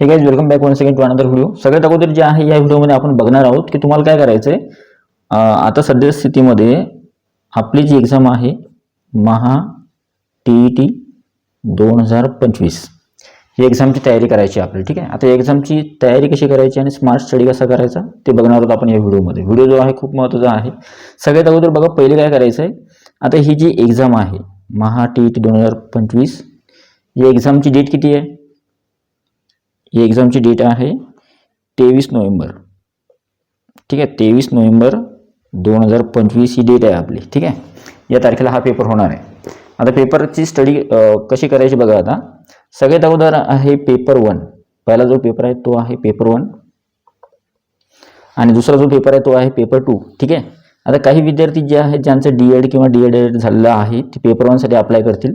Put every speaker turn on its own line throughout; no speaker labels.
Hey guys welcome back one second to another video सगळ्यात अगोदर जे आहे या व्हिडिओमध्ये आपण बघणार आहोत की तुम्हाला काय करायचं आहे आता सध्या स्थितीमध्ये आपली जी एक्झाम आहे महा टी ई टी दोन हजार पंचवीस. ही एक्झामची तयारी करायची आपली आपल्याला ठीक आहे? आता एक्झामची तयारी कशी करायची आणि स्मार्ट स्टडी कसा करायचा ते बघणार आहोत आपण या व्हिडिओमध्ये व्हिडिओ जो आहे खूप महत्त्वाचा आहे. सगळ्यात अगोदर बघा पहिले काय करायचं आहे आता ही जी एक्झाम आहे महा टी ई टी दोन हजार पंचवीस या एक्झामची डेट किती आहे? ही एक्झामची डेट आहे तेवीस नोव्हेंबर. ठीक आहे तेवीस नोव्हेंबर दोन हजार पंचवीस ही डेट आहे आपली. ठीक आहे या तारखेला हा पेपर होणार आहे. आता पेपरची स्टडी कशी करायची बघा आता. सगळ्यात अगोदर आहे पेपर वन पहिला जो पेपर आहे तो आहे पेपर वन आणि दुसरा जो पेपर आहे तो आहे पेपर टू ठीक आहे आता काही विद्यार्थी जे आहेत ज्यांचं डी एड किंवा डी एड एड झालेलं आहे ते पेपर वनसाठी अप्लाय करतील.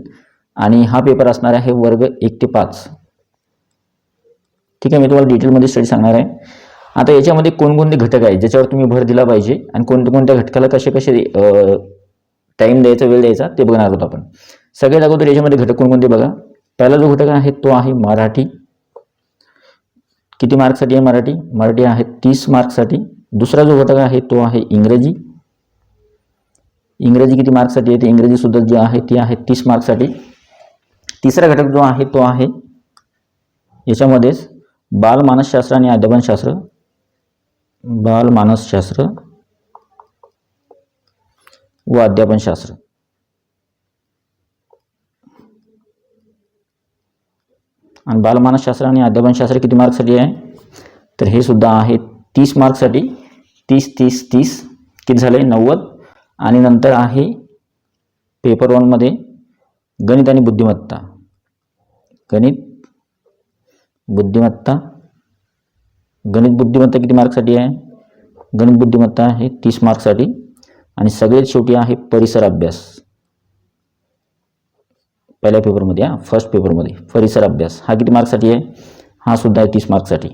आणि हा पेपर असणार आहे वर्ग एक ते पाच. ठीक आहे मी तुम्हाला डिटेलमध्ये स्टडी सांगणार आहे. आता याच्यामध्ये कोणकोणते घटक आहेत ज्याच्यावर तुम्ही भर दिला पाहिजे आणि कोणत्या कोणत्या घटकाला कसे कसे टाईम द्यायचा वेळ द्यायचा ते बघणार आहोत आपण. सगळ्यात अगोदर याच्यामध्ये घटक कोणकोणते बघा. पहिला जो घटक आहे तो आहे मराठी. किती मार्क्ससाठी आहे मराठी? मराठी आहे तीस मार्क्ससाठी. दुसरा जो घटक आहे तो आहे इंग्रजी. इंग्रजी किती मार्क्ससाठी आहे ते इंग्रजीसुद्धा जी आहे ती आहे तीस मार्क्ससाठी. तिसरा घटक जो आहे तो आहे याच्यामध्येच बालमानसशास्त्र आणि अध्यापनशास्त्र बालमानसशास्त्र व अध्यापनशास्त्र आणि बालमानसशास्त्र आणि अध्यापनशास्त्र किती मार्कसाठी आहे? तर हे सुद्धा आहे तीस मार्कसाठी तीस तीस तीस. किती झाले? नव्वद. आणि नंतर आहे पेपर वनमध्ये गणित आणि बुद्धिमत्ता. गणित बुद्धिमत्ता. गणित बुद्धिमत्ता किती मार्कसाठी आहे? गणित बुद्धिमत्ता आहे तीस मार्क्ससाठी आणि सगळ्यात शेवटी आहे परिसर अभ्यास. पहिल्या पेपरमध्ये हा फर्स्ट पेपरमध्ये परिसर अभ्यास. हा किती मार्कसाठी आहे? हा सुद्धा आहे तीस मार्कसाठी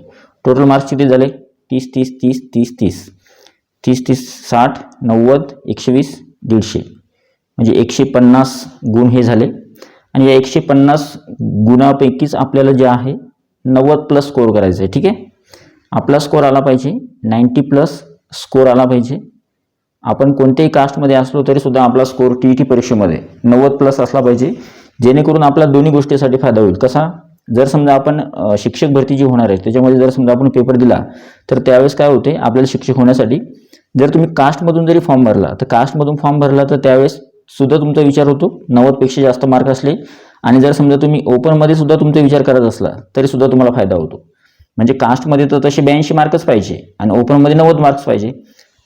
टोटल मार्क्स किती झाले? तीस तीस तीस तीस तीस. तीस तीस साठ नव्वद एकशे वीस दीडशे. म्हणजे एकशे पन्नास गुण हे झाले. आणि या एकशे पन्नास गुणापैकीच आपल्याला जे आहे नव्वद प्लस स्कोअर करायचं आहे ठीक आहे? आपला स्कोअर आला पाहिजे नाईंटी प्लस स्कोअर आला पाहिजे. आपण कोणत्याही कास्टमध्ये असलो तरीसुद्धा आपला स्कोअर टी ई टी परीक्षेमध्ये नव्वद प्लस असला पाहिजे. जेणेकरून आपला दोन्ही गोष्टीसाठी फायदा होईल. कसा? जर समजा आपण शिक्षक भरती जी होणार आहे त्याच्यामध्ये जर समजा आपण पेपर दिला तर त्यावेळेस काय होते? आपल्याला शिक्षक होण्यासाठी जर तुम्ही कास्टमधून जरी फॉर्म भरला तर कास्टमधून फॉर्म भरला तर त्यावेळेस सुद्धा तुमचा विचार होतो. नव्वदपेक्षा जास्त मार्क असले आणि जर समजा तुम्ही ओपनमध्ये सुद्धा तुमचा विचार करत असला तरी सुद्धा तुम्हाला फायदा होतो. म्हणजे कास्टमध्ये तर तसे ब्याऐंशी मार्कच पाहिजे आणि ओपनमध्ये नव्वद मार्क्स पाहिजे.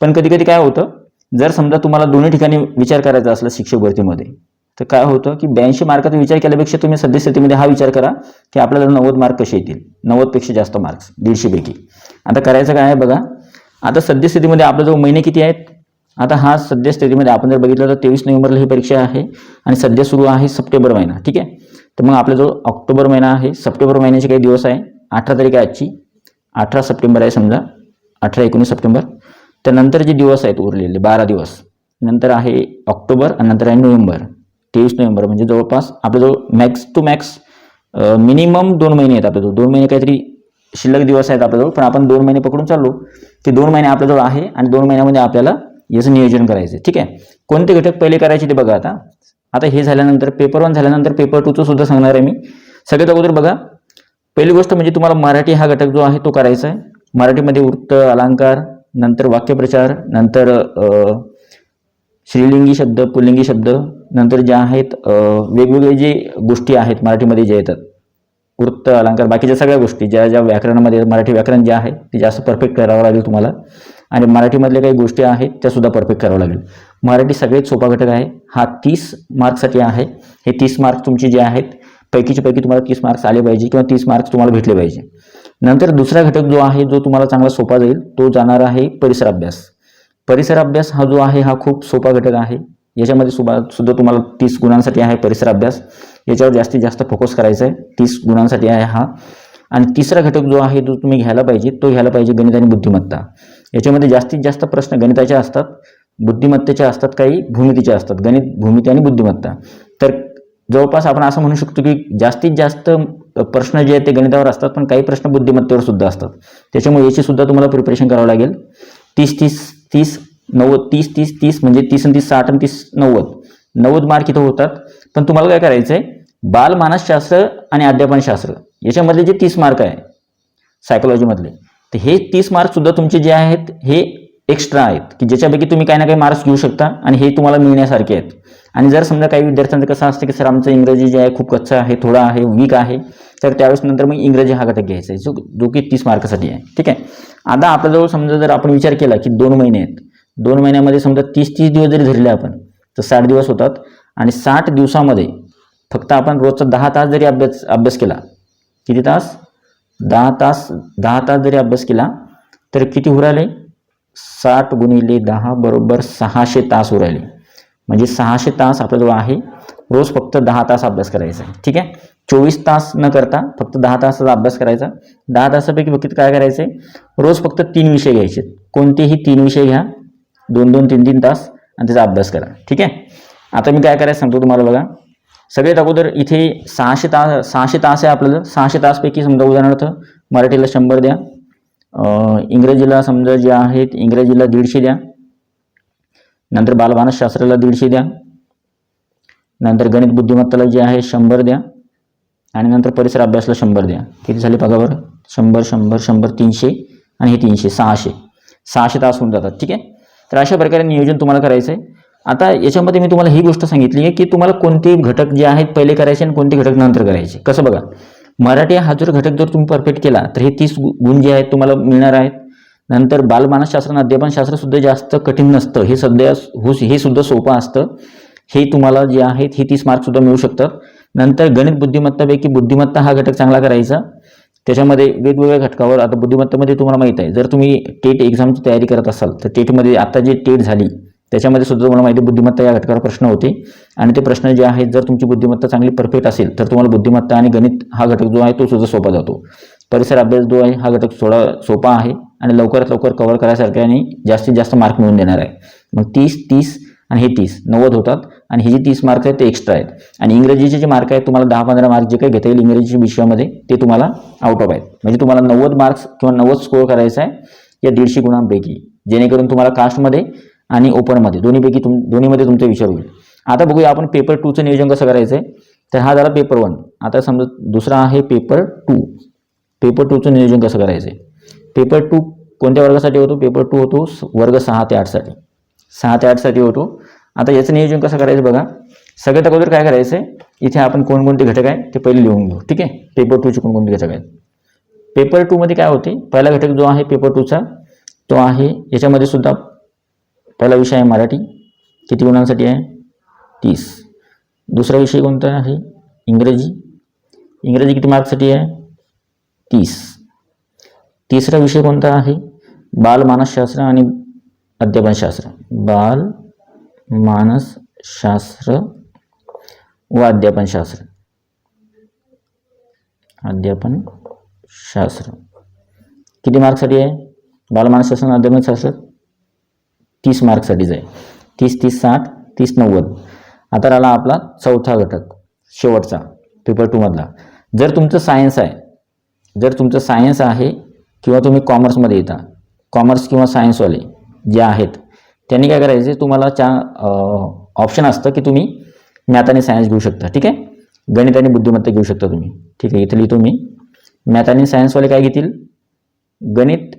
पण कधी कधी काय होतं जर समजा तुम्हाला दोन्ही ठिकाणी विचार करायचा असला शिक्षक भरतीमध्ये तर काय होतं की ब्याऐंशी मार्काचा विचार केल्यापेक्षा तुम्ही सद्यस्थितीमध्ये हा विचार करा की आपल्याला नव्वद मार्क कसे येतील. नव्वदपेक्षा जास्त मार्क्स दीडशेपैकी आता करायचं काय आहे बघा. आता सद्यस्थितीमध्ये आपला जो महिने किती आहेत? आता हा सद्यस्थितीमध्ये आपण जर बघितलं तर तेवीस नोव्हेंबरला ही परीक्षा आहे आणि सध्या सुरू आहे सप्टेंबर महिना ठीक आहे? तर मग आपला जो ऑक्टोबर महिना आहे सप्टेंबर महिन्याचे काही दिवस आहे अठरा तारीख आहे आजची. अठरा सप्टेंबर आहे समजा अठरा एकोणीस सप्टेंबर. त्यानंतर जे दिवस आहेत उरलेले बारा दिवस नंतर आहे ऑक्टोबर आणि नंतर आहे नोव्हेंबर. तेवीस नोव्हेंबर म्हणजे जवळपास आपल्याजवळ मॅक्स टू मॅक्स मिनिमम दोन महिने आहेत आपल्याजवळ दोन महिने काहीतरी शिल्लक दिवस आहेत आपल्याजवळ पण आपण दोन महिने पकडून चाललो. ते दोन महिने आपल्याजवळ आहे आणि दोन महिन्यामध्ये आपल्याला याचं नियोजन करायचं आहे ठीक आहे? कोणते घटक पहिले करायचे ते बघा आता. आता हे झाल्यानंतर पेपर वन झाल्यानंतर पेपर टूचं सुद्धा सांगणार आहे मी. सगळ्यात अगोदर बघा. पहिली गोष्ट म्हणजे तुम्हाला मराठी हा घटक जो आहे तो करायचा आहे मराठीमध्ये वृत्त अलंकार नंतर वाक्यप्रचार नंतर श्रीलिंगी शब्द पुल्लिंगी शब्द नंतर जे आहेत वेगवेगळे जे गोष्टी आहेत मराठीमध्ये जे येतात. वृत्त अलंकार बाकीच्या सगळ्या गोष्टी ज्या ज्या व्याकरणामध्ये मराठी व्याकरण जे आहे ते जास्त परफेक्ट करावं लागेल तुम्हाला. आणि मराठीमधल्या काही गोष्टी आहेत त्या सुद्धा परफेक्ट करावं लागेल. मराठी सगळ्यात सोपा घटक आहे हा तीस मार्क्ससाठी आहे. हे तीस मार्क्स तुमचे जे आहेत पैकीच्या पैकी तुम्हाला तीस मार्क्स आले पाहिजे किंवा तीस मार्क्स तुम्हाला भेटले पाहिजे. नंतर दुसरा घटक जो आहे जो तुम्हाला चांगला सोपा जाईल तो जाणार आहे परिसर अभ्यास. परिसर अभ्यास हा जो आहे हा खूप सोपा घटक आहे. याच्यामध्ये सुद्धा सुद्धा तुम्हाला तीस गुणांसाठी आहे परिसर अभ्यास. याच्यावर जास्तीत जास्त फोकस करायचा आहे. तीस गुणांसाठी आहे हा. आणि तिसरा घटक जो आहे तो तुम्ही घ्यायला पाहिजे तो घ्यायला पाहिजे गणित आणि बुद्धिमत्ता. याच्यामध्ये जास्तीत जास्त प्रश्न गणिताचे असतात बुद्धिमत्तेचे असतात काही भूमितीचे असतात गणित भूमिती आणि बुद्धिमत्ता. तर जवळपास आपण असं म्हणू शकतो की जास्तीत जास्त प्रश्न जे आहेत ते गणितावर असतात पण काही प्रश्न बुद्धिमत्तेवर सुद्धा असतात. त्याच्यामुळे याची सुद्धा तुम्हाला प्रिपरेशन करावं लागेल. तीस तीस तीस नव्वद तीस तीस तीस म्हणजे तीस आणि तीस साठ आणि तीस नव्वद. नव्वद मार्क इथं होतात. पण तुम्हाला काय करायचं आहे बालमानसशास्त्र आणि अध्यापनशास्त्र याच्यामधले जे तीस मार्क आहे सायकोलॉजीमधले तर हे तीस मार्कसुद्धा तुमचे जे आहेत हे एक्स्ट्रा आहेत की ज्याच्यापैकी तुम्ही काही ना काही मार्क्स घेऊ शकता आणि हे तुम्हाला मिळण्यासारखे आहेत. आणि जर समजा काही विद्यार्थ्यांचं कसं असतं की सर आमचं इंग्रजी जे आहे खूप कच्चं आहे थोडं आहे वीक आहे तर त्यावेळेस नंतर मग इंग्रजी हा घटक घ्यायचा आहे. जो जो की तीस मार्कासाठी आहे. ठीक आहे? आता आपल्याजवळ समजा जर आपण विचार केला की दोन महिने आहेत. दोन महिन्यामध्ये समजा तीस तीस दिवस जरी धरले आपण तर साठ दिवस होतात. आणि साठ दिवसामध्ये फक्त आपण रोजचा दहा तास जरी अभ्यास अभ्यास केला किती तास? दहा तास दहा तास जरी अभ्यास केला तर किती उराले साठ गुणिले दहा बरोबर सहाशे तास उराले म्हणजे सहाशे तास आपल्याजवळ आहे. रोज फक्त दहा तास अभ्यास करायचा आहे. ठीक आहे? चोवीस तास न करता फक्त दहा तासाचा अभ्यास करायचा. दहा तासापैकी फक्त काय करायचं आहे रोज फक्त तीन विषय घ्यायचे. कोणतेही तीन विषय घ्या. दोन दोन तीन तीन तास आणि त्याचा अभ्यास करा. ठीक आहे? आता मी काय करायचं सांगतो तुम्हाला बघा. सगळ्यात अगोदर इथे सहाशे तास सहाशे तास आहे आपल्याला. सहाशे तासपैकी समजा उदाहरणार्थ मराठीला शंभर द्या. इंग्रजीला समजा जे आहेत इंग्रजीला दीडशे द्या. नंतर बालमानसशास्त्राला दीडशे द्या. नंतर गणित बुद्धिमत्ताला जे आहे शंभर द्या. आणि नंतर परिसर अभ्यासला शंभर द्या. किती झाले बघा बरं शंभर शंभर शंभर तीनशे आणि हे तीनशे सहाशे. सहाशे तास होऊन जातात. ठीक आहे? तर अशा प्रकारे नियोजन तुम्हाला करायचं आहे आता याच्यामध्ये मी तुम्हाला ही गोष्ट सांगितली आहे की तुम्हाला कोणते घटक जे आहेत पहिले करायचे आणि कोणते घटक नंतर करायचे. कसं बघा मराठी हा जर घटक जर तुम्ही परफेक्ट केला तर हे तीस गु- गुण जे आहेत तुम्हाला मिळणार आहेत. नंतर बालमानसशास्त्र आणि अध्यापनशास्त्र सुद्धा जास्त कठीण नसतं. हे सध्या हे सुद्धा सोपं असतं. हे तुम्हाला जे आहेत हे तीस मार्कसुद्धा मिळू शकतात नंतर गणित बुद्धिमत्तापैकी बुद्धिमत्ता हा घटक चांगला करायचा. त्याच्यामध्ये वेगवेगळ्या घटकावर आता बुद्धिमत्तेमध्ये तुम्हाला माहीत आहे. जर तुम्ही टेट एक्झामची तयारी करत असाल तर टेटमध्ये आता जे टेट झाली त्याच्यामध्ये सुद्धा तुम्हाला माहिती आहे बुद्धिमत्ता या घटकावर प्रश्न होते. आणि ते प्रश्न जे आहेत जर तुमची बुद्धिमत्ता चांगली परफेक्ट असेल तर तुम्हाला बुद्धिमत्ता आणि गणित हा घटक जो आहे तो सुद्धा सोपा जातो. परिसर अभ्यास जो आहे हा घटक थोडा सोपा आहे आणि लवकरात लवकर कव्हर करायसारखे आणि जास्तीत जास्त मार्क मिळून देणार आहे. मग तीस तीस आणि हे तीस नव्वद होतात. आणि हे जे तीस मार्क आहेत ते एक्स्ट्रा आहेत. आणि इंग्रजीचे जे मार्क आहेत तुम्हाला दहा पंधरा मार्क जे काही घेता येईल इंग्रजीच्या विषयामध्ये ते तुम्हाला आउट ऑफ आहेत. म्हणजे तुम्हाला नव्वद मार्क्स किंवा नव्वद स्कोअर करायचा आहे या दीडशे गुणांपैकी. जेणेकरून तुम्हाला कास्टमध्ये आणि ओपनमध्ये दोन्हीपैकी तुम दोन्हीमध्ये तुमचा विचार होईल. आता बघूया आपण पेपर टूचं नियोजन कसं करायचं आहे तर हा झाला पेपर वन आता समजा दुसरा आहे पेपर टू पेपर टूचं नियोजन कसं करायचं आहे पेपर टू कोणत्या वर्गासाठी होतो? पेपर टू होतो वर्ग सहा ते आठसाठी सहा ते आठसाठी होतो. आता याचं नियोजन कसं करायचं बघा. सगळ्यात अगोदर काय करायचं आहे इथे आपण कोणकोणते घटक आहे ते पहिले लिहून घेऊ. ठीक आहे? पेपर टूचे कोणकोणते घटक आहेत? पेपर टूमध्ये काय होते? पहिला घटक जो आहे पेपर टूचा तो आहे याच्यामध्ये सुद्धा पहिला विषय आहे मराठी. किती गुणांसाठी आहे? तीस. दुसरा विषय कोणता आहे? इंग्रजी. इंग्रजी किती मार्क्ससाठी आहे? तीस. तिसरा विषय कोणता आहे? बाल मानसशास्त्र आणि अध्यापनशास्त्र बाल मानसशास्त्र व अध्यापनशास्त्र अध्यापनशास्त्र किती मार्क्ससाठी आहे? बालमानसशास्त्र आणि अध्यापनशास्त्र तीस मार्कसाठीच आहे. तीस तीस साठ तीस नव्वद. आता राहिला आपला चौथा घटक शेवटचा पेपर टूमधला जर तुमचं सायन्स आहे जर तुमचं सायन्स आहे किंवा तुम्ही कॉमर्समध्ये येता कॉमर्स किंवा सायन्सवाले जे आहेत त्यांनी काय करायचे तुम्हाला चा ऑप्शन असतं की तुम्ही मॅथ आणि सायन्स घेऊ शकता. ठीक आहे? गणित आणि बुद्धिमत्ता घेऊ शकता तुम्ही. ठीक आहे? इथं लिहितो मी मॅथ आणि सायन्सवाले काय घेतील? गणित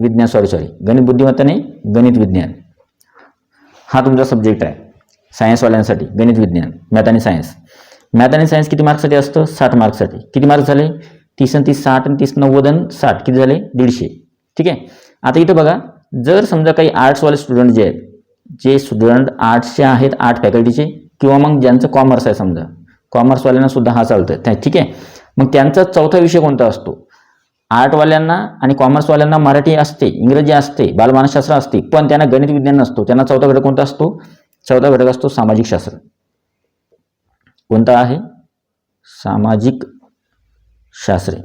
विज्ञान सॉरी सॉरी गणित बुद्धिमत्ता नाही गणित विज्ञान. हा तुमचा सब्जेक्ट आहे. सायन्सवाल्यांसाठी गणित विज्ञान मॅथ आणि सायन्स मॅथ आणि सायन्स किती मार्क्ससाठी असतं? साठ. मार्क्ससाठी किती मार्क्स झाले? तीस आणि तीस साठ आणि तीस नव्वद आणि साठ. किती झाले? दीडशे. ठीक आहे? आता इथं बघा जर समजा काही आर्ट्सवाले स्टुडंट जे आहेत जे स्टुडंट आर्ट्सचे आहेत आर्ट फॅकल्टीचे किंवा मग ज्यांचं कॉमर्स आहे समजा कॉमर्सवाल्यांना सुद्धा हा चालतं त्या ठीक आहे? मग त्यांचा चौथा विषय कोणता असतो? आर्टवाल्यांना आणि कॉमर्सवाल्यांना मराठी असते इंग्रजी असते बालमानसशास्त्र असते पण त्यांना गणित विज्ञान नसतो. त्यांना चौथा घटक कोणता असतो? चौथा घटक असतो सामाजिक शास्त्र. कोणता आहे? सामाजिक शास्त्रे.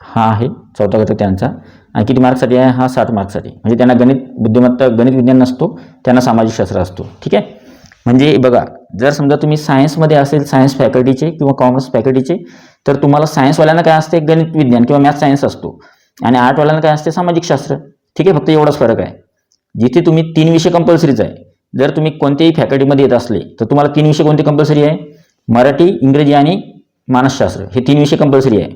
हा आहे चौथा घटक त्यांचा. आणि किती मार्क्ससाठी आहे? हा साठ मार्क्ससाठी. म्हणजे त्यांना गणित बुद्धिमत्ता गणित विज्ञान नसतो त्यांना सामाजिक शास्त्र असतो. ठीक आहे? म्हणजे बघा जर समजा तुम्ही सायन्समध्ये असेल सायन्स फॅकल्टीचे किंवा कॉमर्स फॅकल्टीचे तर तुम्हाला सायन्सवाल्यांना काय असते? गणित विज्ञान किंवा मॅथ सायन्स असतो. आणि आर्टवाल्यांना काय असते? सामाजिक शास्त्र. ठीक आहे फक्त एवढाच फरक आहे. जिथे तुम्ही तीन विषय कंपल्सरीच आहे. जर तुम्ही कोणत्याही फॅकल्टीमध्ये येत असले तर तुम्हाला तीन विषय कोणते कंपल्सरी आहे? मराठी इंग्रजी आणि मानसशास्त्र. हे तीन विषय कंपल्सरी आहे.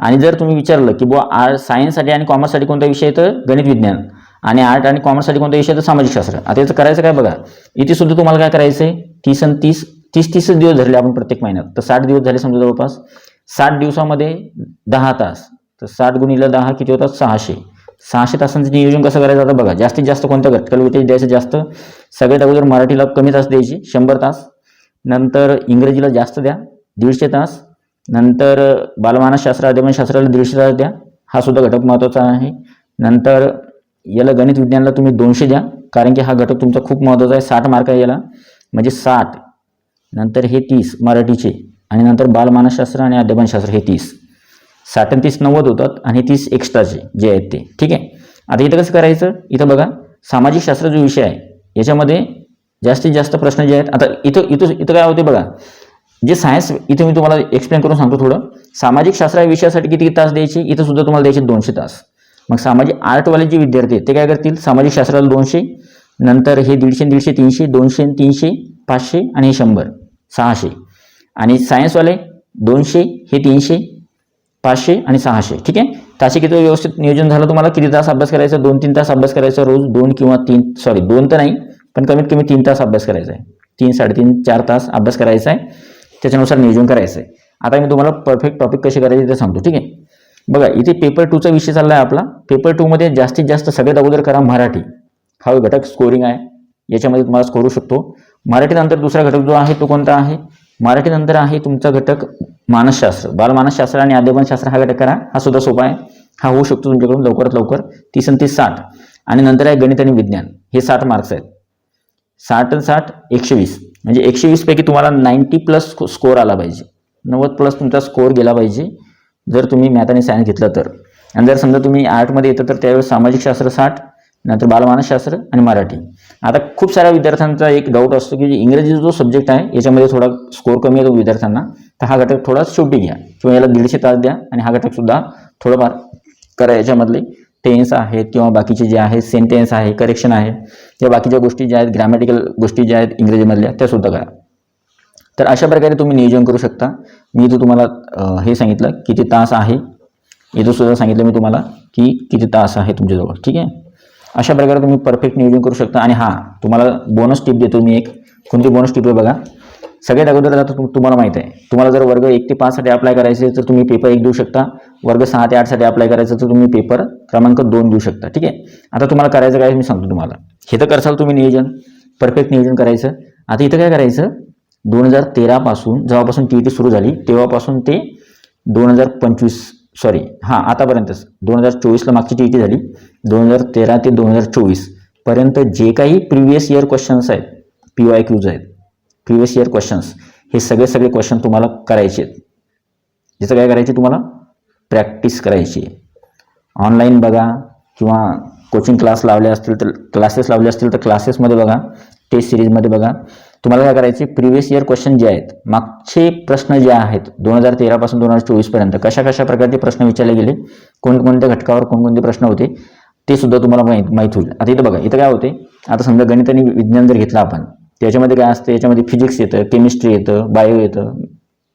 आणि जर तुम्ही विचारलं की बुवा आर्ट सायन्ससाठी आणि कॉमर्ससाठी कोणता विषय आहे? तर गणित विज्ञान. आणि आर्ट आणि कॉमर्ससाठी कोणता विषय तर सामाजिकशास्त्र आता याचं करायचं काय बघा? इथे सुद्धा तुम्हाला काय करायचं आहे तीस आणि तीस तीस तीसच दिवस धरले आपण प्रत्येक महिन्यात. तर साठ दिवस झाले समजा जवळपास. साठ दिवसामध्ये दहा तास. तर साठ गुणिले दहा किती होतात? सहाशे. सहाशे तासांचं नियोजन कसं करायचं? आता बघा जास्तीत जास्त कोणत्या घटकाला वेटेज द्यायचं जास्त? सगळ्यात अगोदर मराठीला कमी तास द्यायचे. शंभर तास. नंतर इंग्रजीला जास्त द्या. दीडशे तास. नंतर बालमानसशास्त्र अध्ययनशास्त्राला दीडशे तास द्या. हा सुद्धा घटक महत्त्वाचा आहे. नंतर याला गणित विज्ञानला तुम्ही दोनशे द्या कारण की हा घटक तुमचा खूप महत्त्वाचा आहे. साठ मार्क आहे याला. म्हणजे साठ. नंतर हे तीस मराठीचे. आणि नंतर बालमानसशास्त्र आणि अध्यापनशास्त्र हे तीस. साठ आणि तीस नव्वद होतात आणि तीस एक्स्ट्राचे जे आहेत ते. ठीक आहे? आता इथं कसं करायचं? इथं बघा. सामाजिक शास्त्र जो विषय आहे याच्यामध्ये जास्तीत जास्त प्रश्न जे आहेत आता इथं इथं इथं काय होते बघा. जे सायन्स इथं मी तुम्हाला एक्सप्लेन करून सांगतो थोडं. सामाजिक शास्त्र या विषयासाठी किती तास द्यायचे? इथं सुद्धा तुम्हाला द्यायचे दोनशे तास. मग सामाजिक आर्टवाले जे विद्यार्थी आहेत ते काय करतील? सामाजिक शास्त्राला दोनशे नंतर हे दीडशे दीडशे तीनशे दोनशे तीनशे पाचशे आणि हे शंभर सहाशे. आणि सायन्सवाले दोनशे हे तीनशे पाचशे आणि सहाशे. ठीक आहे? ताशी किती व्यवस्थित नियोजन झालं तुम्हाला? किती तास अभ्यास करायचा? दोन तीन तास अभ्यास करायचा रोज? दोन किंवा तीन सॉरी दोन तर नाही पण कमीत कमी तीन तास अभ्यास करायचा आहे. तीन साडेतीन चार तास अभ्यास करायचा आहे. त्याच्यानुसार नियोजन करायचं आहे. आता मी तुम्हाला परफेक्ट टॉपिक कसे करायचे ते सांगतो. ठीक आहे? बघा इथे पेपर टूचा विषय चालला आहे आपला पेपर टूमध्ये जास्तीत जास्त सगळ्यात अगोदर करा मराठी. हा घटक स्कोरिंग आहे. याच्यामध्ये तुम्हाला स्कोरू शकतो. मराठीनंतर दुसरा घटक जो आहे तो कोणता आहे? मराठीनंतर आहे तुमचा घटक मानसशास्त्र. बालमानसशास्त्र आणि अध्यापनशास्त्र हा घटक करा. हा सुद्धा सोपा आहे. हा होऊ शकतो तुमच्याकडून लवकरात लवकर. तीस आणि तीस साठ. आणि नंतर आहे गणित आणि विज्ञान. हे साठ मार्क्स आहेत. साठ आणि साठ एकशे वीस म्हणजे एकशे वीसपैकी तुम्हाला नाईन्टी प्लस स्कोअर आला पाहिजे. नव्वद प्लस तुमचा स्कोअर गेला पाहिजे. जर तुम्ही मॅथ आणि सायन्स घेतलं तर. आणि जर समजा तुम्ही आर्टमध्ये येतं तर त्यावेळेस सामाजिक शास्त्र साठ नंतर बालमानसशास्त्र आणि मराठी. आता खूप साऱ्या विद्यार्थ्यांचा एक डाऊट असतो की इंग्रजी जो सब्जेक्ट आहे याच्यामध्ये थोडा स्कोर कमी येतो विद्यार्थ्यांना तर हा घटक थोडा शेवटी घ्या. किंवा याला दीडशे तास द्या आणि हा घटकसुद्धा थोडंफार करा. याच्यामधले टेन्स आहेत किंवा बाकीचे जे आहेत सेंटेन्स आहे करेक्शन आहे किंवा बाकीच्या गोष्टी ज्या आहेत ग्रॅमॅटिकल गोष्टी ज्या आहेत इंग्रजीमधल्या त्या सुद्धा करा. तर अशा प्रकारे तुम्ही नियोजन करू शकता. मी इथं तुम्हाला हे सांगितलं किती तास आहे. इथं सुद्धा सांगितलं मी तुम्हाला की किती तास आहे तुमच्याजवळ. ठीक आहे? अशा प्रकारे तुम्ही परफेक्ट नियोजन करू शकता. आणि हां तुम्हाला बोनस टिप देतो मी एक. कोणती बोनस टिप आहे बघा. सगळ्यात अगोदर आता तुम्हाला माहिती आहे. तुम्हाला जर वर्ग एक ते पाचसाठी अप्लाय करायचे तर तुम्ही पेपर एक देऊ शकता. वर्ग सहा ते आठसाठी अप्लाय करायचं तर तुम्ही पेपर क्रमांक दोन देऊ शकता. ठीक आहे? आता तुम्हाला करायचं काय मी सांगतो तुम्हाला. हे तर करसाल तुम्ही नियोजन. परफेक्ट नियोजन करायचं. आता इथं काय करायचं? दोन हजार तेरापासून जेव्हापासून टी ई टी सुरू झाली तेव्हापासून ते दोन हजार पंचवीस सॉरी हां आतापर्यंतच. दोन हजार चोवीसला मागची टी ई टी झाली. दोन हजार तेरा ते दोन हजार चोवीसपर्यंत जे काही प्रिव्हियस इयर क्वेश्चन्स आहेत पी वाय क्यूज आहेत प्रिव्हियस इयर क्वेश्चन्स हे सगळे सगळे क्वेश्चन तुम्हाला करायचे आहेत. याचं काय करायचे तुम्हाला? प्रॅक्टिस करायची आहे. ऑनलाईन बघा किंवा कोचिंग क्लास लावले असतील तर क्लासेस लावले असतील तर क्लासेसमध्ये बघा टेस्ट सिरीजमध्ये बघा. तुम्हाला काय करायचे? प्रिव्हियस इयर क्वेश्चन जे आहेत मागचे प्रश्न जे आहेत दोन हजार तेरापासून दोन हजार चोवीसपर्यंत कशा कशा प्रकारचे प्रश्न विचारले गेले? कोणकोणत्या घटकावर कोणकोणते प्रश्न होते? ते सुद्धा तुम्हाला माहीत माहीत होईल. आता इथं बघा इथं काय होते? आता समजा गणित आणि विज्ञान जर घेतलं आपण त्याच्यामध्ये काय असतं? याच्यामध्ये फिजिक्स येतं केमिस्ट्री येतं बायो येतं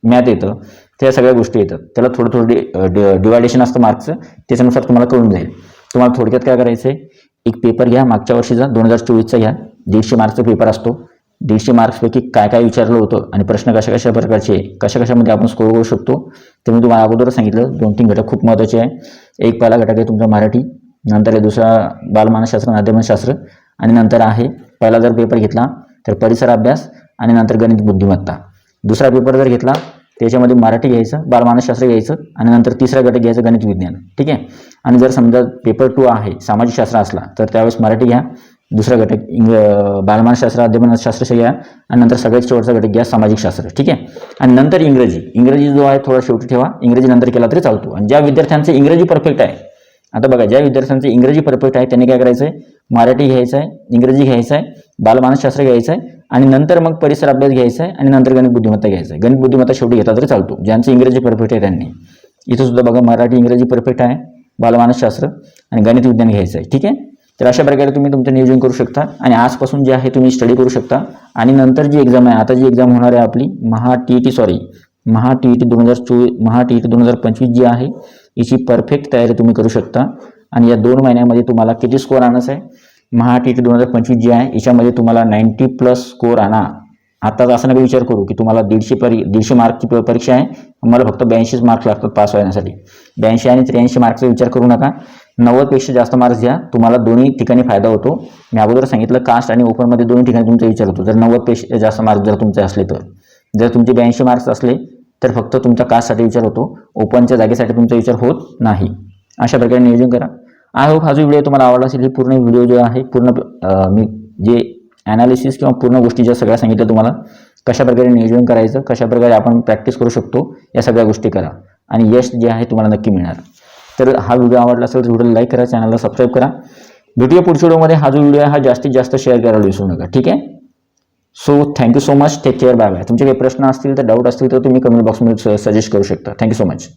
मॅथ येतं त्या सगळ्या गोष्टी येतात. त्याला थोडं थोडं डिवायडेशन असतं मार्क्सचं त्याच्यानुसार तुम्हाला कळून जाईल. तुम्हाला थोडक्यात काय करायचं आहे एक पेपर घ्या मागच्या वर्षीचा दोन हजार चोवीसचा घ्या. दीडशे मार्क्सचा पेपर असतो. दीडशे मार्क्सपैकी काय काय विचारलं होतं आणि प्रश्न कशा कशा प्रकारचे कशा कशामध्ये आपण स्कोर करू शकतो ते मी तुम्हाला अगोदरच सांगितलं. दोन तीन घटक खूप महत्त्वाचे आहे. एक पहिला घटक आहे तुमचा मराठी नंतर आहे दुसरा बालमानसशास्त्र माध्यमशास्त्र आणि नंतर आहे पहिला जर पेपर घेतला तर परिसर अभ्यास आणि नंतर गणित बुद्धिमत्ता. दुसरा पेपर जर घेतला त्याच्यामध्ये मराठी घ्यायचं बालमानसशास्त्र घ्यायचं आणि नंतर तिसरा घटक घ्यायचं गणित विज्ञान. ठीक आहे? आणि जर समजा पेपर टू आहे सामाजिक शास्त्र असला तर त्यावेळेस मराठी घ्या. दुसरा घटक इंग बालमानशास्त्र अध्ययनशास्त्र घ्या आणि नंतर सगळ्यात शेवटचा घटक घ्या सामाजिक शास्त्र ठीक आहे आणि नंतर इंग्रजी. इंग्रजी जो आहे थोडा शेवटी ठेवा. इंग्रजी नंतर केला तरी चालतो. आणि ज्या विद्यार्थ्यांचं इंग्रजी परफेक्ट आहे आता बघा ज्या विद्यार्थ्यांचं इंग्रजी परफेक्ट आहे त्यांनी काय करायचं आहे मराठी घ्यायचं आहे इंग्रजी घ्यायचं आहे बालमानसशास्त्र घ्यायचं आहे आणि नंतर मग परिसर अभ्यास घ्यायचा आहे आणि नंतर गणित बुद्धिमत्ता घ्यायचं आहे गणित बुद्धिमत्ता शेवटी घेता तरी चालतो. ज्यांचं इंग्रजी परफेक्ट आहे त्यांनी. इथं सुद्धा बघा मराठी इंग्रजी परफेक्ट आहे बालमानसशास्त्र आणि गणित विज्ञान घ्यायचं आहे ठीक आहे तर अशा प्रकारे तुम्ही तुमचं नियोजन करू शकता आणि आजपासून जे आहे तुम्ही स्टडी करू शकता. आणि नंतर जी एक्झाम आहे आता जी एक्झाम होणार आहे आपली Maha T E T sorry Maha T E T दोन हजार चोवीस महा टी ई टी दोन हजार पंचवीस जी आहे याची परफेक्ट तयारी तुम्ही करू शकता. आणि या दोन महिन्यामध्ये तुम्हाला किती स्कोअर आणायचं आहे? महा टी ई टी दोन हजार पंचवीस जी आहे याच्यामध्ये तुम्हाला नाईन्टी प्लस स्कोअर आणा. आताच असं नका विचार करू की तुम्हाला दीडशे परी दीडशे मार्कची परीक्षा आहे. मला फक्त ब्याऐंशीच मार्क्स लागतात पास होण्यासाठी ब्याऐंशी आणि त्र्याऐंशी मार्कचा विचार करू नका. नव्वदपेक्षा जास्त मार्क्स घ्या. तुम्हाला दोन्ही ठिकाणी फायदा होतो. मी अगोदर सांगितलं कास्ट आणि ओपनमध्ये दोन्ही ठिकाणी तुमचा विचार होतो. जर नव्वदपेक्षा जास्त मार्क्स जर तुमचे असले तर. जर तुमचे ब्याऐंशी मार्क्स असले तर फक्त तुमचा कास्टसाठी विचार होतो. ओपनच्या जागेसाठी तुमचा विचार होत नाही. अशा प्रकारे नियोजन करा. आय होप हा जो व्हिडिओ तुम्हाला आवडला असेल ही पूर्ण व्हिडिओ जो आहे पूर्ण मी जे ॲनालिसिस किंवा पूर्ण गोष्टी ज्या सगळ्या सांगितल्या तुम्हाला कशा प्रकारे नियोजन करायचं कशा प्रकारे आपण प्रॅक्टिस करू शकतो या सगळ्या गोष्टी करा. आणि यश जे आहे तुम्हाला नक्की मिळणार. तर हा व्हिडिओ आवडला असेल तर व्हिडिओला लाईक करा चॅनलला सबस्क्राईब करा. भेटूया पुढच्या व्हिडिओमध्ये हा जो व्हिडिओ आहे हा जास्तीत जास्त शेअर करायला विसरू नका ठीक आहे? So thank you so much take care bye bye तुमचे काही प्रश्न असतील तर डाऊट असतील तर तुम्ही कमेंट बॉक्समध्ये सजेस्ट करू शकता. Thank you so much